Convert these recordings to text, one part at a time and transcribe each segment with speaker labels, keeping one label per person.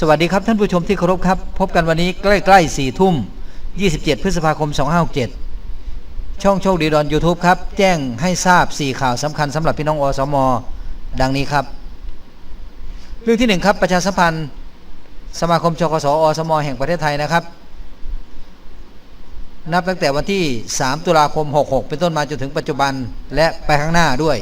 Speaker 1: สวัสดีครับท่านผู้ชมที่เคารพครับ พบกันวันนี้ใกล้ๆ4ทุ่ม 27 พฤษภาคม 257 ช่องโชคดีดอน YouTube ครับ แจ้งให้ทราบ 4 ข่าวสำคัญสำหรับพี่น้องอสม ดังนี้ครับ เรื่องที่ 1 ครับ ประชาสัมพันธ์ สมาคมชกสอสม แห่งประเทศไทยนะครับ นับตั้งแต่วันที่ 3 ตุลาคม 66 เป็นต้นมาจนถึงปัจจุบันและไปข้างหน้าด้วย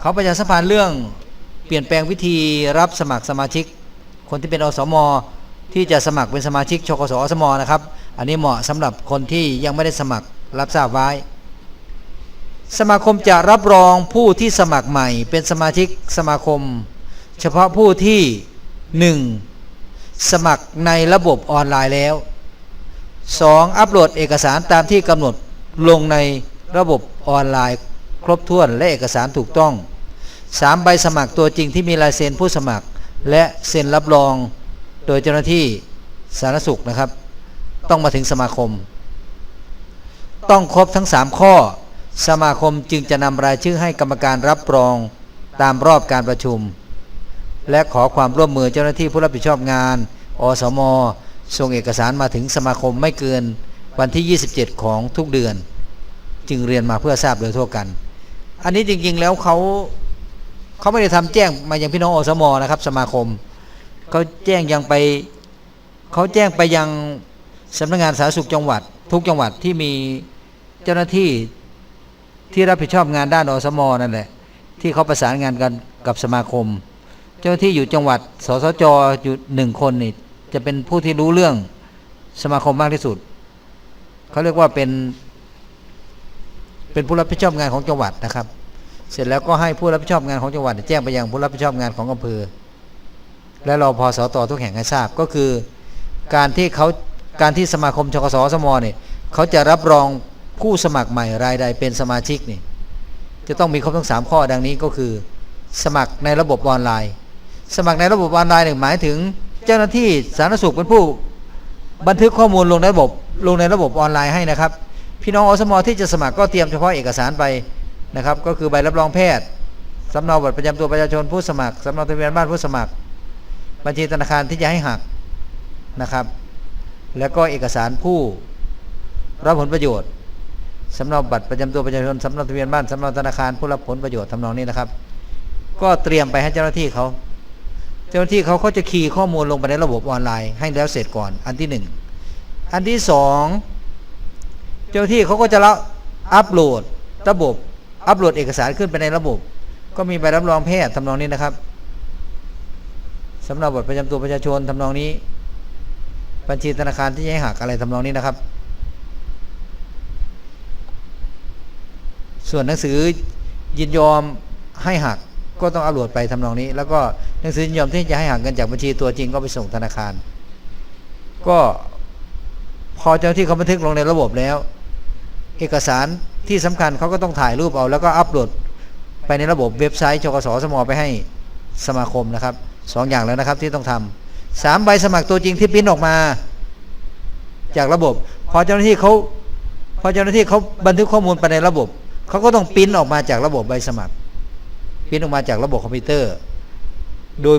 Speaker 1: เขาประชาสัมพันธ์เรื่องเปลี่ยนแปลงวิธีรับสมัครสมาชิก คนที่เป็นอสมที่จะสมัครเป็นสมาชิกชกสอสมนะครับ อันนี้เหมาะสำหรับคนที่ยังไม่ได้สมัครรับทราบไว้ สมาคมจะรับรองผู้ที่สมัครใหม่ เป็นสมาชิกสมาคม เฉพาะผู้ที่ 1. สมัครในระบบออนไลน์แล้ว 2. อัปโหลดเอกสารตามที่กำหนดลงในระบบออนไลน์ ครบถ้วนและเอกสารถูกต้อง 3. ใบสมัครตัวจริงที่มีลายเซ็นผู้สมัคร และเซ็นรับรองโดยเจ้าหน้าที่สาธารณสุขนะครับ ต้องมาถึงสมาคม ต้องครบทั้ง 3 ข้อ สมาคมจึงจะนำรายชื่อให้กรรมการรับรองตามรอบการประชุม และขอความร่วมมือเจ้าหน้าที่ผู้รับผิดชอบงาน อสม ส่งเอกสารมาถึงสมาคมไม่เกินวันที่ 27 ของทุกเดือน จึงเรียนมาเพื่อทราบโดยทั่วกัน อันนี้จริงๆแล้วเขา เขาไม่ได้ทำแจ้งมายังพี่น้องอสมนะครับ สมาคมเขาแจ้งยังไปเขาแจ้งไปยังสำนักงานสาธารณสุขจังหวัด ทุกจังหวัดที่มีเจ้าหน้าที่ที่รับผิดชอบงานด้านอสมนั่นแหละที่เขาประสานงานกันกับสมาคม เจ้าหน้าที่อยู่จังหวัดสสจอยู่หนึ่งคนนี่จะเป็นผู้ที่รู้เรื่องสมาคมมากที่สุดเขาเรียกว่าเป็น เป็นผู้รับผิดชอบงานของจังหวัดนะครับ เสร็จแล้วก็ให้ผู้รับผิดชอบงานของจังหวัดแจ้งไปยังผู้รับผิดชอบงานของอำเภอ และรอพอสตทุกแห่งให้ทราบก็คือ การที่เขาการที่สมาคมชกสสมเนี่ยเขาจะรับรองผู้สมัครใหม่รายใดเป็นสมาชิกนี่จะต้องมีครบทั้งสามข้อดังนี้ก็คือ สมัครในระบบออนไลน์ สมัครในระบบออนไลน์เนี่ยหมายถึงเจ้าหน้าที่สาธารณสุขเป็นผู้บันทึกข้อมูลลงในระบบลงในระบบออนไลน์ให้นะครับ พี่น้องอสมที่จะสมัครก็เตรียมเฉพาะเอกสารไป นะครับ ก็คือใบรับรองแพทย์สำเนาบัตรประจำตัวประชาชนผู้สมัครสำเนาทะเบียนบ้านผู้สมัคร บัญชีธนาคารที่จะให้หักนะครับ แล้วก็เอกสารผู้รับผลประโยชน์สำเนาบัตรประจำตัวประชาชนสำเนาทะเบียนบ้านสำเนาธนาคารผู้รับผลประโยชน์ทำนองนี้นะครับ ก็เตรียมไปให้เจ้าหน้าที่เขาเจ้าหน้าที่เขาก็จะคีย์ข้อมูลลงไปในระบบออนไลน์ให้แล้วเสร็จก่อน อันที่หนึ่งอันที่สองเจ้าหน้าที่เขาก็จะรับอัปโหลดระบบ อัปโหลดเอกสารขึ้นไปในระบบ ก็มีใบรับรองแพทย์ทำนองนี้นะครับสำเนาบัตรประจำตัวประชาชนทำนองนี้ บัญชีธนาคารที่จะให้หักอะไรทำนองนี้นะครับ ส่วนหนังสือยินยอมให้หักก็ต้องอัปโหลดไปทำนองนี้ แล้วก็หนังสือยินยอมที่จะให้หักเงินจากบัญชีตัวจริงก็ไปส่งธนาคาร ก็พอเจ้าที่เขาบันทึกลงในระบบแล้ว เอกสารที่สำคัญเขาก็ต้องถ่ายรูปเอา แล้วก็อัปโหลดไปในระบบเว็บไซต์ชกสสมไปให้สมาคมนะครับสองอย่างแล้วนะครับที่ต้องทำสามใบสมัครตัวจริงที่ปริ้นออกมา จากระบบ พอเจ้าหน้าที่เขาพอเจ้าหน้าที่เขาบันทึกข้อมูลไปในระบบเขาก็ต้องปริ้นออกมาจากระบบใบสมัครปริ้นออกมาจากระบบคอมพิวเตอร์ โดย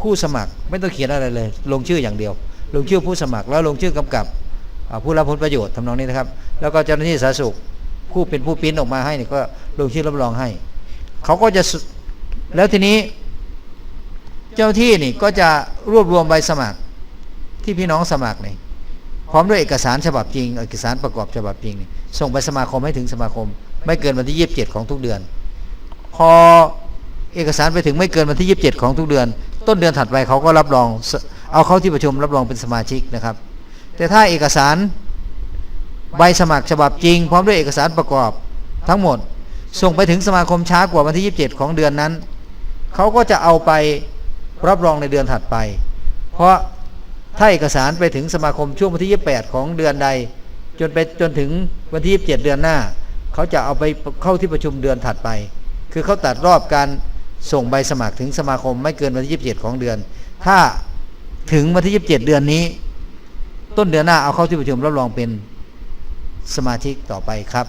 Speaker 1: ผู้สมัครไม่ต้องเขียนอะไรเลย ลงชื่ออย่างเดียว ลงชื่อผู้สมัครแล้วลงชื่อกำกับ ผู้รับผลประโยชน์ทำนองนี้นะครับ แล้วก็เจ้าหน้าที่สาธารณสุขผู้เป็นผู้ปริ้นออกมาให้นี่ก็ลงชื่อรับรองให้ เขาก็จะแล้วทีนี้ เจ้าที่นี่ก็จะรวบรวมใบสมัครที่พี่น้องสมัครนี่พร้อมด้วยเอกสารฉบับจริง เอกสารประกอบฉบับจริงนี่ส่งไปสมาคมให้ถึงสมาคม ไม่เกินวันที่27ของทุกเดือน พอเอกสารไปถึงไม่เกินวันที่27ของทุกเดือน ต้นเดือนถัดไปเขาก็รับรอง เอาเข้าที่ประชุมรับรองเป็นสมาชิกนะครับ แต่ถ้าเอกสารใบสมัครฉบับจริง พร้อมด้วยเอกสารประกอบทั้งหมด ส่งไปถึงสมาคมช้ากว่าวันที่ 27 ของเดือนนั้น เขาก็จะเอาไปรับรองในเดือนถัดไป เพราะถ้าเอกสารไปถึงสมาคมช่วงวันที่ 28 ของเดือนใด จนไปจนถึงวันที่ 27 เดือนหน้า เขาจะเอาไปเข้าที่ประชุมเดือนถัดไป คือเขาตัดรอบการส่งใบสมัครถึงสมาคมไม่เกินวันที่ 27 ของเดือน ถ้าถึงวันที่ 27 เดือนนี้ ต้นเดือนหน้าเอาเข้าที่ประชุมรับรองเป็นสมาชิกต่อไปครับ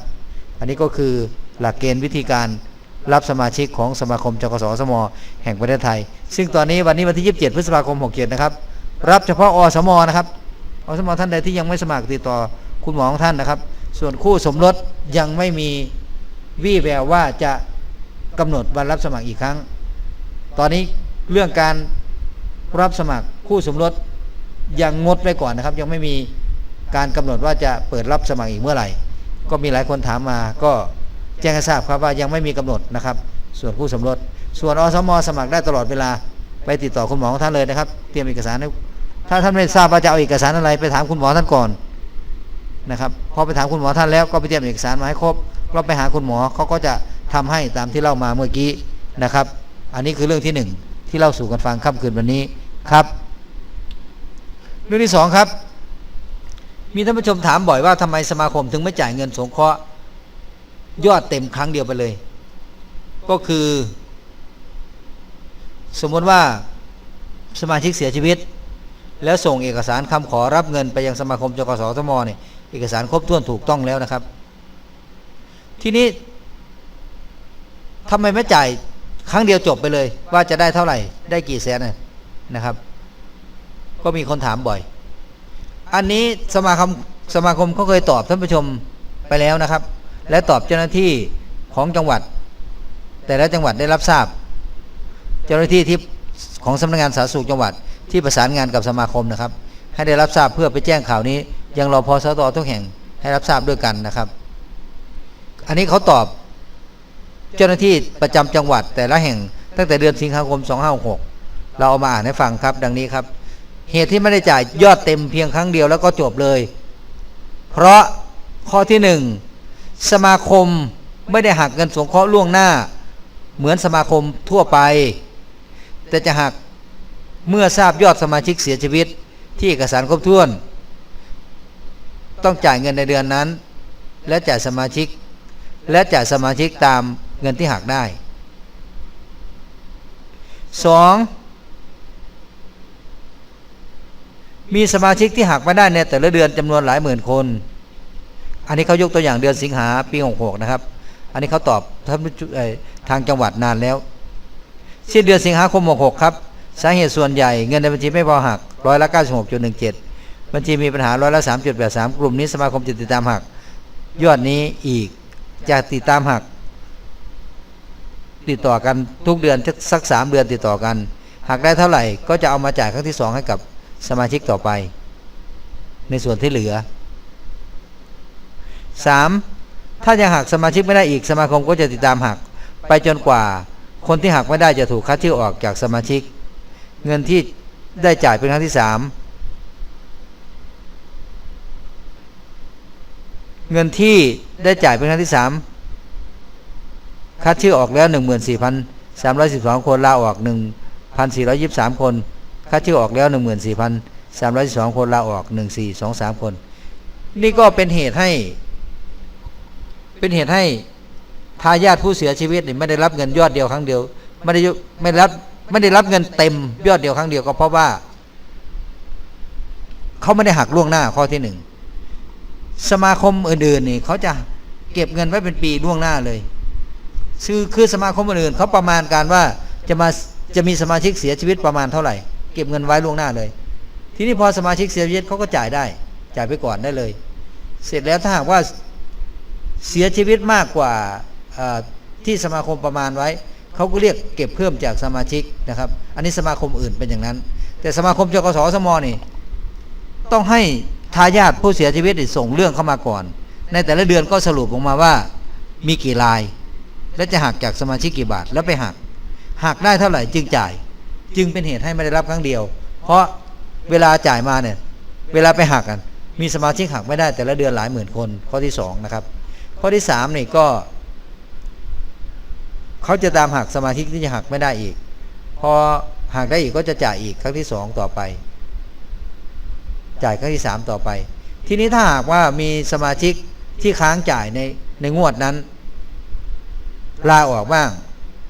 Speaker 1: อันนี้ก็คือหลักเกณฑ์วิธีการรับสมาชิกของสมาคมจกสสม แห่งประเทศไทย ซึ่งตอนนี้วันนี้วันที่ 27 พฤษภาคม 67 นะครับ รับเฉพาะอสมนะครับอสมท่านใดที่ยังไม่สมัครติดต่อคุณหมอของท่านนะครับ ส่วนคู่สมรสยังไม่มีวี่แววว่าจะกำหนดวันรับสมัครอีกครั้ง ตอนนี้เรื่องการรับสมัครคู่สมรส ยังงดไว้ก่อนนะครับ ยังไม่มีการกำหนดว่าจะเปิดรับสมัครอีกเมื่อไหร่ ก็มีหลายคนถามมา ก็แจ้งให้ทราบครับว่ายังไม่มีกำหนดนะครับ ส่วนคู่สมรสส่วนอสมสมัครได้ตลอดเวลาไปติดต่อคุณหมอของท่านเลยนะครับ เตรียมเอกสารให้ถ้าท่านไม่ทราบว่าจะเอาเอกสารอะไรไปถามคุณหมอท่านก่อนนะครับพอไปถามคุณหมอท่านแล้วก็ไปเตรียมเอกสารมาให้ครบเราไปหาคุณหมอเขาก็จะทำให้ตามที่เล่ามาเมื่อกี้นะครับ อันนี้คือเรื่องที่หนึ่งที่เล่าสู่กันฟังค่ำคืนวันนี้ครับ เรื่องที่สองครับ มีท่านผู้ชมถามบ่อยว่าทำไมสมาคมถึงไม่จ่ายเงินสงเคราะห์ยอดเต็มครั้งเดียวไปเลย ก็คือ สมมติว่าสมาชิกเสียชีวิต แล้วส่งเอกสารคำขอรับเงินไปยังสมาคมจกสทมเนี่ยเอกสารครบถ้วนถูกต้องแล้วนะครับ ทีนี้ทำไมไม่จ่ายครั้งเดียวจบไปเลย ว่าจะได้เท่าไหร่ได้กี่แสนนะครับ ก็มีคนถามบ่อย อันนี้สมาคมสมาคมเขาเคยตอบท่านผู้ชมไปแล้วนะครับ และตอบเจ้าหน้าที่ของจังหวัด แต่ละจังหวัดได้รับทราบ เจ้าหน้าที่ที่ของสำนักงานสาธารณสุขจังหวัดที่ประสานงานกับสมาคมนะครับ ให้ได้รับทราบเพื่อไปแจ้งข่าวนี้ ยังรอพอสตทุกแห่งให้รับทราบด้วยกันนะครับ อันนี้เขาตอบเจ้าหน้าที่ประจำจังหวัดแต่ละแห่งตั้งแต่เดือนสิงหาคม 2566 เราเอามาอ่านให้ฟังครับ ดังนี้ครับ เหตุที่ไม่ได้จ่ายยอดเต็มเพียงครั้งเดียวแล้วก็จบเลย เพราะข้อที่หนึ่งสมาคมไม่ได้หักเงินสงเคราะห์ล่วงหน้า เหมือนสมาคมทั่วไป แต่จะหักเมื่อทราบยอดสมาชิกเสียชีวิตที่เอกสารครบถ้วน ต้องจ่ายเงินในเดือนนั้น และจ่ายสมาชิก และจ่ายสมาชิกตามเงินที่หักได้ 2. มีสมาชิกที่หักไม่ได้ในแต่ละเดือนจำนวนหลายหมื่นคน อันนี้เขายกตัวอย่างเดือนสิงหาปี66นะครับ อันนี้เขาตอบท่านทางจังหวัดนานแล้วสิ้นเดือนสิงหาคม66ครับสาเหตุส่วนใหญ่เงินในบัญชีไม่พอหักร้อยละ96.17บัญชีมีปัญหาร้อยละ3.83กลุ่มนี้สมาคมจะติดตามหัก ยอดนี้อีกจะติดตามหัก ติดต่อกันทุกเดือนสักสามเดือนติดต่อกัน หักได้เท่าไหร่ก็จะเอามาจ่ายครั้งที่สองให้กับ สมาชิกต่อไป ในส่วนที่เหลือ 3. ถ้ายังหักสมาชิกไม่ได้อีกสมาคมก็จะติดตามหัก ไปจนกว่า คนที่หักไม่ได้จะถูกคัดชื่อออกจากสมาชิก เงินที่ได้จ่ายเป็นครั้งที่ 3 เงินที่ได้จ่ายเป็นครั้งที่ 3 คัดชื่อออกแล้ว 14,312 คนลาออก 1,423 คน คัดชื่อออกแล้ว 14,312 คนลาออก 1423 คน นี่ก็เป็นเหตุให้ เป็นเหตุให้ทายาทผู้เสียชีวิตไม่ได้รับเงินยอดเดียวครั้งเดียว ไม่ได้ไม่รับไม่ได้รับเงินเต็มยอดเดียวครั้งเดียวก็เพราะว่า เขาไม่ได้หักล่วงหน้าข้อที่หนึ่งสมาคมอื่นๆนี่เขาจะเก็บเงินไว้เป็นปีล่วงหน้าเลยคือคือสมาคมอื่นๆเขาประมาณการว่าจะมาจะมีสมาชิกเสียชีวิตประมาณเท่าไหร่ เก็บเงินไว้ล่วงหน้าเลย ทีนี้พอสมาชิกเสียชีวิตเขาก็จ่ายได้ จ่ายไปก่อนได้เลย เสร็จแล้วถ้าหากว่าเสียชีวิตมากกว่าที่สมาคมประมาณไว้เขาก็เรียกเก็บเพิ่มจากสมาชิกนะครับ อันนี้สมาคมอื่นเป็นอย่างนั้น แต่สมาคมจกสสมนี่ ต้องให้ทายาทผู้เสียชีวิตส่งเรื่องเข้ามาก่อน ในแต่ละเดือนก็สรุปออกมาว่ามีกี่ราย และจะหักจากสมาชิกกี่บาทแล้วไปหักหักได้เท่าไหร่จึงจ่าย จึงเป็นเหตุให้ไม่ได้รับครั้งเดียว เพราะเวลาจ่ายมาเนี่ยเวลาไปหักกัน มีสมาชิกหักไม่ได้แต่ละเดือนหลายหมื่นคน ข้อที่สองนะครับ ข้อที่สามนี่ก็เขาจะตามหักสมาชิกที่จะหักไม่ได้อีก พอหักได้อีกก็จะจ่ายอีกครั้งที่สองต่อไป จ่ายครั้งที่สามต่อไป ทีนี้ถ้าหากว่ามีสมาชิกที่ค้างจ่ายในในงวดนั้นลาออกบ้าง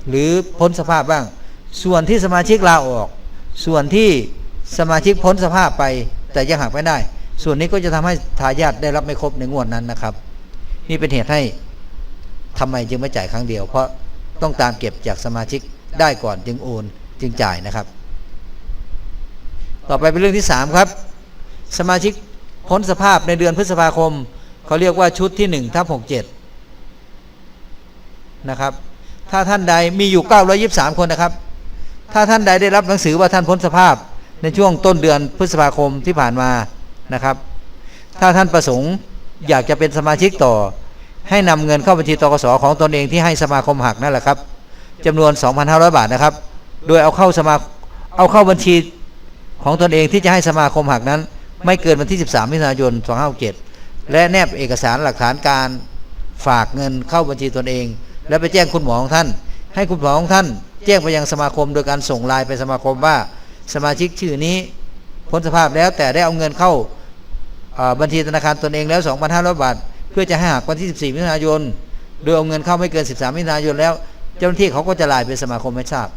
Speaker 1: หรือพ้นสภาพบ้าง ส่วนที่สมาชิกลาออก ส่วนที่สมาชิกพ้นสภาพไป แต่ยังหักไม่ได้ ส่วนนี้ก็จะทำให้ทายาทได้รับไม่ครบในงวดนั้นนะครับ นี่เป็นเหตุให้ทำไมจึงไม่จ่ายครั้งเดียว เพราะต้องตามเก็บจากสมาชิกได้ก่อนจึงโอนจึงจ่ายนะครับ ต่อไปเป็นเรื่องที่ 3 ครับ สมาชิกพ้นสภาพในเดือนพฤษภาคม เขาเรียกว่าชุดที่1ทับ67 นะครับ ถ้าท่านใดมีอยู่ 923 คนนะครับ ถ้าท่านใดได้รับหนังสือว่าท่านพ้นสภาพในช่วงต้นเดือนพฤษภาคมที่ผ่านมานะครับ ถ้าท่านประสงค์อยากจะเป็นสมาชิกต่อ ให้นำเงินเข้าบัญชีตกสของตนเองที่ให้สมาคมหักนั่นแหละครับจำนวน 2,500 บาทนะครับ โดยเอาเข้าสมาเอาเข้าบัญชีของตนเองที่จะให้สมาคมหักนั้น ไม่เกินวันที่ 13 มิถุนายน 2567 และแนบเอกสารหลักฐานการฝากเงินเข้าบัญชีตนเอง แล้วไปแจ้งคุณหมอของท่าน ให้คุณหมอของท่าน แจ้งไปยังสมาคมโดยการส่งไลน์ไปสมาคมว่าสมาชิกชื่อนี้พ้นสภาพแล้วแต่ได้เอาเงินเข้าาบัญชีธนาคารตนเองแล้ว 2,500 บาท เพื่อจะให้หักวันที่ 14 มิถุนายน โดยเอาเงินเข้าไม่เกิน 13 มิถุนายนแล้ว เจ้าหน้าที่เขาก็จะไลน์ไปสมาคมให้ทราบ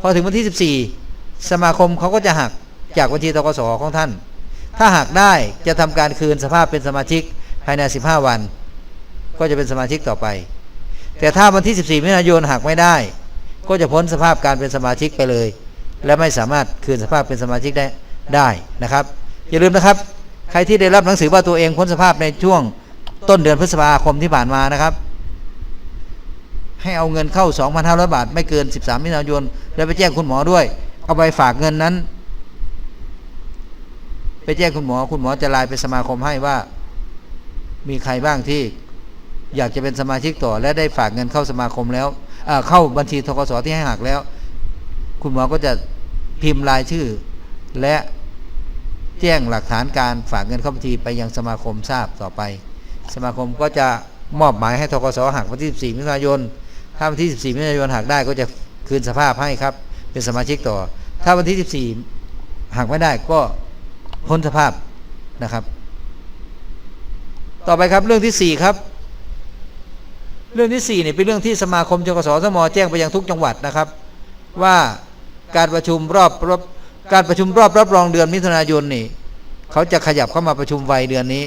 Speaker 1: พอถึงวันที่ 14 สมาคมเขาก็จะหักจากบัญชีตกสของท่าน ถ้าหักได้จะทำการคืนสภาพเป็นสมาชิกภายใน 15 วัน ก็จะเป็นสมาชิกต่อไป แต่ถ้าวันที่ 14 มิถุนายนหักไม่ได้ ก็จะพ้นสภาพการเป็นสมาชิกไปเลย และไม่สามารถคืนสภาพเป็นสมาชิกได้ได้นะครับ อย่าลืมนะครับ ใครที่ได้รับหนังสือว่าตัวเองพ้นสภาพในช่วงต้นเดือนพฤษภาคมที่ผ่านมานะครับ ให้เอาเงินเข้า 2,500 บาท ไม่เกิน 13 มิถุนายนแล้วไปแจ้งคุณหมอด้วย เอาไปฝากเงินนั้น ไปแจ้งคุณหมอคุณหมอจะไลน์ไปสมาคมให้ว่า มีใครบ้างที่อยากจะเป็นสมาชิกต่อและได้ฝากเงินเข้าสมาคมแล้ว เอ่อเข้าบัญชีทกสที่ให้หักแล้ว คุณหมอก็จะพิมพ์รายชื่อ และแจ้งหลักฐานการฝากเงินเข้าบัญชีไปยังสมาคมทราบต่อไป สมาคมก็จะมอบหมายให้ทกสหักวันที่ 14 มิถุนายน ถ้าวันที่ 14 มิถุนายนหักได้ก็จะคืนสภาพให้ครับ เป็นสมาชิกต่อ ถ้าวันที่ 14 หักไม่ได้ก็พ้นสภาพนะครับ ต่อไปครับเรื่องที่ 4 ครับ เรื่องที่4เนี่ยเป็นเรื่องที่สมาคมจกสสมแจ้งไปยังทุกจังหวัดนะครับ ว่าการประชุมรอบรอบการประชุมรอบรับรองเดือนมิถุนายนนี่เขาจะขยับเข้ามาประชุมไวเดือนนี้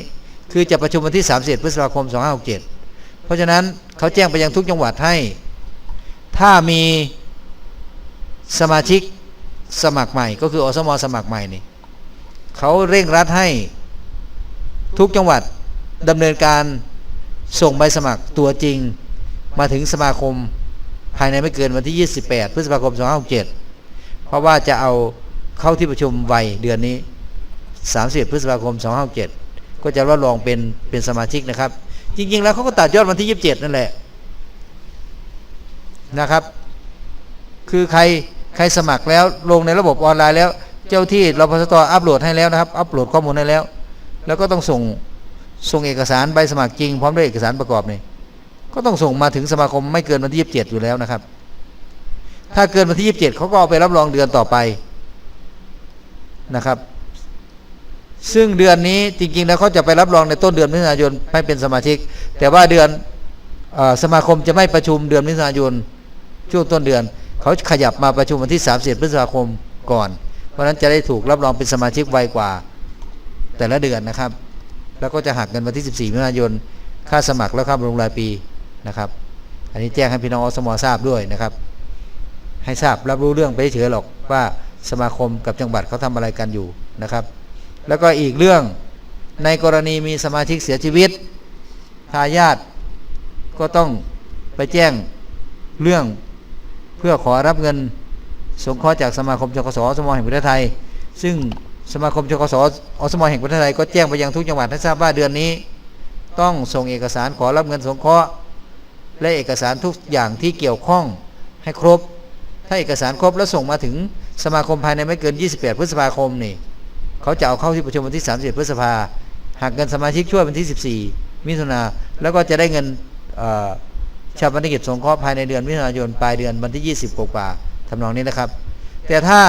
Speaker 1: คือจะประชุมวันที่31พฤษภาคม 2567 เพราะฉะนั้นเขาแจ้งไปยังทุกจังหวัดให้ ถ้ามีสมาชิกสมัครใหม่ ก็คืออสมสมัครใหม่นี่เขาเร่งรัดให้ทุกจังหวัดดำเนินการ ส่งใบสมัครตัวจริงมาถึงสมาคมภายในไม่เกินวันที่ 28 พฤษภาคม 2567 เพราะว่าจะเอาเข้าที่ประชุมไวเดือนนี้ 30 พฤษภาคม 2567 ก็จะรับรองเป็นเป็นสมาชิกนะครับ จริง ๆ แล้วเขาก็ตัดยอดวันที่ 27 นั่นแหละนะครับ คือใครใครสมัครแล้วลงในระบบออนไลน์แล้ว เจ้าที่รพสตอัปโหลดให้แล้วนะครับ อัปโหลดข้อมูลให้แล้ว แล้วก็ต้องส่ง ส่งเอกสารใบสมัครจริงพร้อมด้วยเอกสารประกอบนี่ก็ต้องส่งมาถึงสมาคมไม่เกินวันที่27อยู่แล้วนะครับ ถ้าเกินวันที่27เขาก็เอาไปรับรองเดือนต่อไปนะครับ ซึ่งเดือนนี้จริงๆแล้วเขาจะไปรับรองในต้นเดือนมิถุนายนให้เป็นสมาชิก แต่ว่าเดือนอสมาคมจะไม่ประชุมเดือนมิถุนายนช่วงต้นเดือน เขาขยับมาประชุมวันที่30พฤษภาคมก่อน เพราะฉะนั้นจะได้ถูกรับรองเป็นสมาชิกไวกว่าแต่ละเดือนนะครับ แล้วก็จะหักเงินวันที่ 14มิถุนายน ค่าสมัครและค่าบำรุงรายปีนะครับ อันนี้แจ้งให้พี่น้องอสมอทราบด้วยนะครับ ให้ทราบรับรู้เรื่องไปเฉยๆหรอกว่าสมาคมกับจังหวัดเขาทำอะไรกันอยู่นะครับ แล้วก็อีกเรื่องในกรณีมีสมาชิกเสียชีวิตทายาทก็ต้องไปแจ้งเรื่องเพื่อขอรับเงินสงเคราะห์จากสมาคมจกสสมแห่งประเทศไทย ซึ่ง สมาคมจกสอสมแห่งประเทศไทยก็แจ้งไปยังทุกจังหวัดให้ทราบว่าเดือนนี้ ต้องส่งเอกสารขอรับเงินสงเคราะห์และเอกสารทุกอย่างที่เกี่ยวข้องให้ครบ ถ้าเอกสารครบแล้วส่งมาถึงสมาคมภายในไม่เกิน 28 พฤษภาคมนี่เขาจะเอาเข้าที่ประชุมวันที่ 31 พฤษภาหักเงินสมาชิกช่วยวันที่ 14 มิถุนาแล้วก็จะได้เงินชาปนกิจสงเคราะห์ภายในเดือนมิถุนายนปลายเดือนวันที่ 20 กว่าๆทำนองนี้นะครับ แต่ถ้า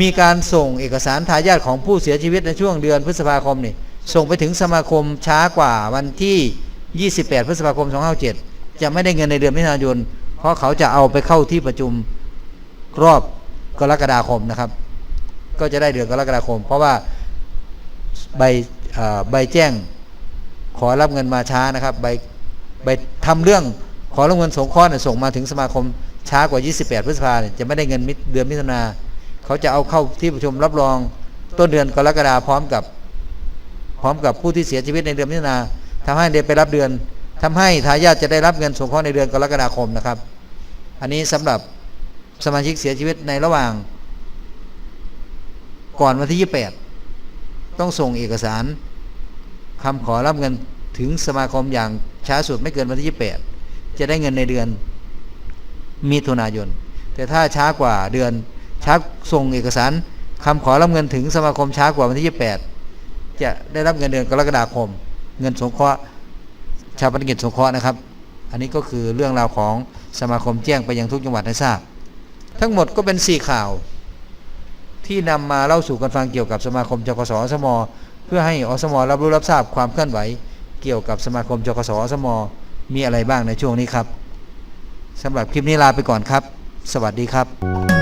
Speaker 1: มีการส่งเอกสารทายาทของผู้เสียชีวิตในช่วงเดือนพฤษภาคมนี่ส่งไปถึงสมาคมช้ากว่าวันที่ 28 พฤษภาคม 2567จะไม่ได้เงินในเดือนมิถุนายน เพราะเขาจะเอาไปเข้าที่ประชุมรอบกรกฎาคมนะครับ ก็จะได้เดือนกรกฎาคม เพราะว่าใบใบแจ้งขอรับเงินมาช้านะครับใบใบทำเรื่องขอรับเงินสงเคราะห์เนี่ยส่งมาถึงสมาคมช้ากว่า 28 พฤษภาจะไม่ได้เงินมิเดือนมิถุนา เขาจะเอาเข้าที่ประชุมรับรองต้นเดือนกรกฎาคมพร้อมกับ พร้อมกับผู้ที่เสียชีวิตในเดือนมิถุนาทำให้เดือนไปรับเดือนทำให้ทายาทจะได้รับเงินสงเคราะห์ในเดือนกรกฎาคมนะครับ อันนี้สำหรับสมาชิกเสียชีวิตในระหว่าง ก่อนวันที่ 28 ต้องส่งเอกสารคำขอรับเงินถึงสมาคมอย่างช้าสุดไม่เกินวันที่ 28 จะได้เงินในเดือนมิถุนายน แต่ถ้าช้ากว่าเดือน ช้าส่งเอกสารคำขอรับเงินถึงสมาคมช้ากว่าวันที่ 28 จะได้รับเงินเดือนกรกฎาคม เงินสงเคราะห์ชาวปนกิจสงเคราะห์นะครับ อันนี้ก็คือเรื่องราวของสมาคมแจ้งไปยังทุกจังหวัดให้ทราบ ทั้งหมดก็เป็นสี่ข่าว ที่นำมาเล่าสู่กันฟังเกี่ยวกับสมาคมจกสอสม เพื่อให้อสมรับรู้รับทราบความเคลื่อนไหว เกี่ยวกับสมาคมจกสอสม มีอะไรบ้างในช่วงนี้ครับสำหรับคลิปนี้ลาไปก่อนครับ สวัสดีครับ